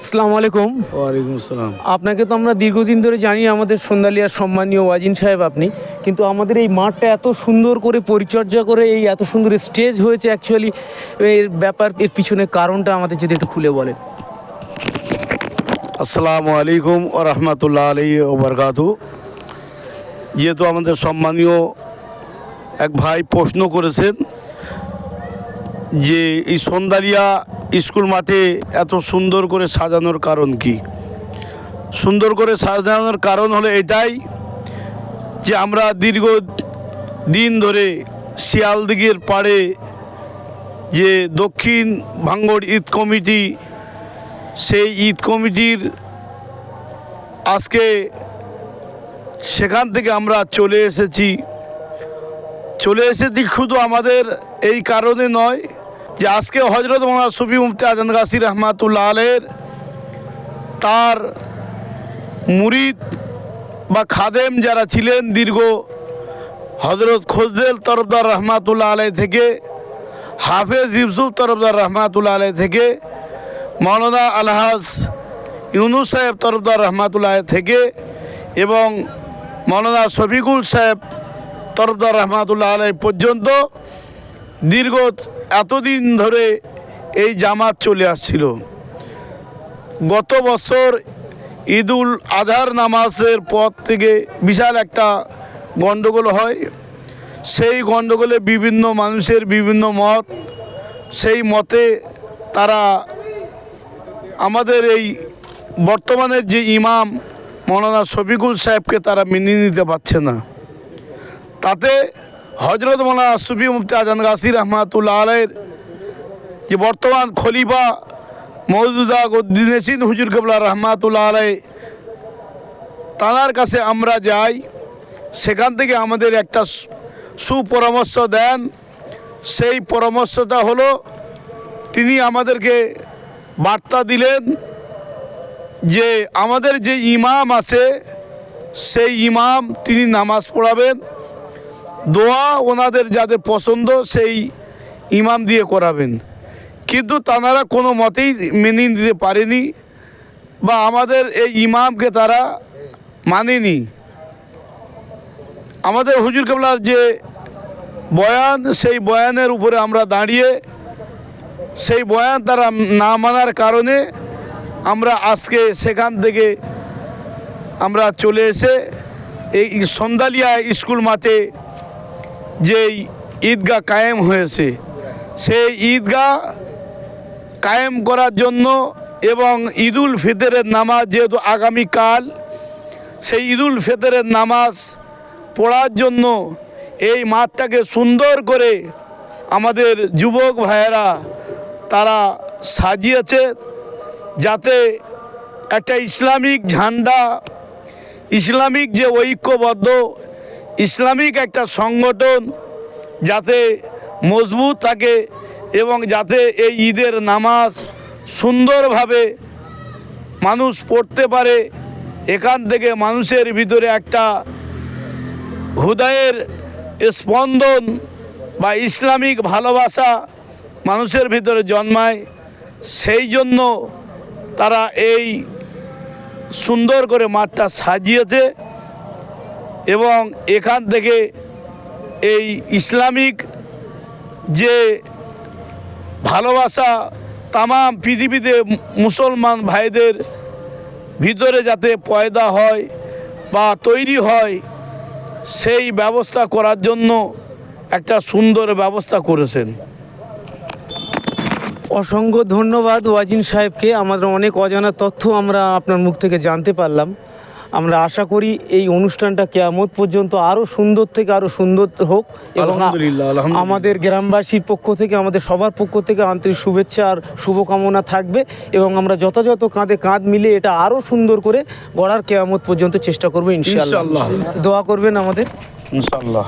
আসসালামু আলাইকুম। ওয়ালাইকুম আসসালাম। আপনাকে তো আমরা দীর্ঘদিন ধরে জানি আমাদের সন্ধ্যালিয়ার সম্মানীয় ওয়াজিন সাহেব আপনি কিন্তু আমাদের এই মাঠটা এত সুন্দর করে পরিচর্যা করে এই এত সুন্দর স্টেজ হয়েছে অ্যাকচুয়ালি এর ব্যাপার এর পিছনে কারণটা আমাদের যদি একটু খুলে বলেন। আসসালামু আলাইকুম ও রহমতুল্লাহ আলী ওবরকাতু যেহেতু আমাদের সম্মানীয় এক ভাই প্রশ্ন করেছেন যে এই সন্ধ্যালিয়া স্কুল মাঠে এত সুন্দর করে সাজানোর কারণ কি? সুন্দর করে সাজানোর কারণ হলো এটাই যে আমরা দীর্ঘ দিন ধরে শিয়ালদিঘির পাড়ে যে দক্ষিণ ভাঙ্গর ঈদ কমিটি, সেই ঈদ কমিটির আজকে সেখান থেকে আমরা চলে এসেছি। চলে এসেছি শুধু আমাদের এই কারণে নয় যে আজকে হজরত মোহাম্মদ সুফি মুফতি আজান গাসির রহমাতুল্লাহ আলের তার মুরিদ বা খাদেম যারা ছিলেন দীর্ঘ হজরত খোজদেল তরফদার রহমাতুল্লাহ আলাই থেকে, হাফেজ ইউসুফ তরফদার রহমাতুল্লাহ আলাই থেকে মৌলানা আলহাজ ইউনুস সাহেব তরফদার রহমাতুল্লাহ থেকে এবং মৌলানা শফিকুল সাহেব তরফদার রহমাতুল্লাহ আলাই পর্যন্ত দীর্ঘ এতদিন ধরে এই জামাত চলে আসছিল। গত বছর ঈদুল আধার নামাজের পর থেকে বিশাল একটা গণ্ডগোল হয়। সেই গণ্ডগোলে বিভিন্ন মানুষের বিভিন্ন মত, সেই মতে তারা আমাদের এই বর্তমানের যে ইমাম মৌলানা শফিকুল সাহেবকে তারা মেনে নিতে পারছে না। তাতে হজরত মোলা সুফি মুফতি আজান গাসির রহমাতুল্লাহ আলের যে বর্তমান খলিফা মৌজুদা উদ্দিনেসিন হুজুর কবলা রহমাতুল্লাহ আলাই তাঁর কাছে আমরা যাই। সেখান থেকে আমাদের একটা সুপরামর্শ দেন। সেই পরামর্শটা হলো, তিনি আমাদেরকে বার্তা দিলেন যে আমাদের যে ইমাম আছে, সেই ইমাম তিনি নামাজ পড়াবেন। দোয়া ওনাদের যাদের পছন্দ সেই ইমাম দিয়ে করাবেন। কিন্তু তারা কোনো মতেই মেনে নিতে পারেনি বা আমাদের এই ইমামকে তারা মানেনি। আমাদের হুজুর কেবলার যে বয়ান, সেই বয়ানের উপরে আমরা দাঁড়িয়ে, সেই বয়ান তারা না মানার কারণে আমরা আজকে সেখান থেকে আমরা চলে এসে এই সন্দালিয়া স্কুল মাঠে যেই ঈদগাহ কায়েম হয়েছে, সেই ঈদগাহ কায়েম করার জন্য এবং ঈদুল ফিতরের নামাজ যেহেতু আগামীকাল, সেই ঈদুল ফিতরের নামাজ পড়ার জন্য এই মাঠটাকে সুন্দর করে আমাদের যুবক ভাইয়েরা তারা সাজিয়েছে যাতে একটা ইসলামিক ঝান্ডা, ইসলামিক যে ঐক্যবদ্ধ ইসলামিক একটা সংগঠন যাতে মজবুত থাকে এবং যাতে এই ঈদের নামাজ সুন্দরভাবে মানুষ পড়তে পারে, এখান থেকে মানুষের ভিতরে একটা হুদায়ের স্পন্দন বা ইসলামিক ভালোবাসা মানুষের ভিতরে জন্মায়। সেই জন্য তারা এই সুন্দর করে মাঠটা সাজিয়েছে। এবং এখান থেকে এই ইসলামিক যে ভালোবাসা তামাম পৃথিবীতে মুসলমান ভাইদের ভিতরে যাতে পয়দা হয় বা তৈরি হয়, সেই ব্যবস্থা করার জন্য একটা সুন্দর ব্যবস্থা করেছেন। অসংখ্য ধন্যবাদ ওয়াজিন সাহেবকে। আমাদের অনেক অজানা তথ্য আমরা আপনার মুখ থেকে জানতে পারলাম। আমরা আশা করি এই অনুষ্ঠানটা কেয়ামত পর্যন্ত আরও সুন্দর থেকে আরও সুন্দর হোক এবং। আমাদের গ্রামবাসীর পক্ষ থেকে আমাদের সবার পক্ষ থেকে আন্তরিক শুভেচ্ছা আর শুভকামনা থাকবে এবং আমরা যথাযথ কাঁধে কাঁধ মিলে এটা আরও সুন্দর করে গড়ার কেয়ামত পর্যন্ত চেষ্টা করব ইনশাআল্লাহ ইনশাআল্লাহ। দোয়া করবেন আমাদের ইনশাল্লাহ